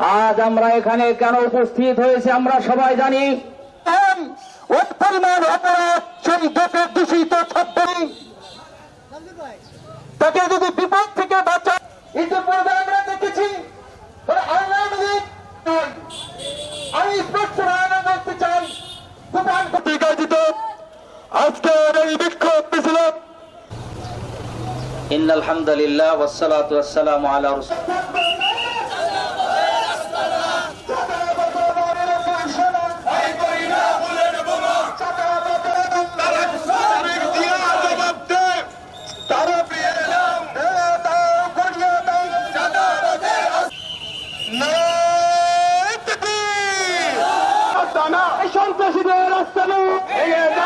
আজ আমরা এখানে কেন উপস্থিত হয়েছে আমরা সবাই জানি। পরিমাণ অপরাধ দূষিত তাকে যদি বিপদ থেকে বাঁচা ইতিপূর্বে আমরা দেখেছি। আমি স্পষ্ট ধারণা করতে চাই। প্রতিকাজিত আজকে এই বিক্ষোভ মিছিল ইন্নাল হামদুলিল্লাহ ওয়াসসালাতু ওয়াসসালামু আলা রাসূল। সন্ত্রাসীদের রাস্তা গুড়িয়ে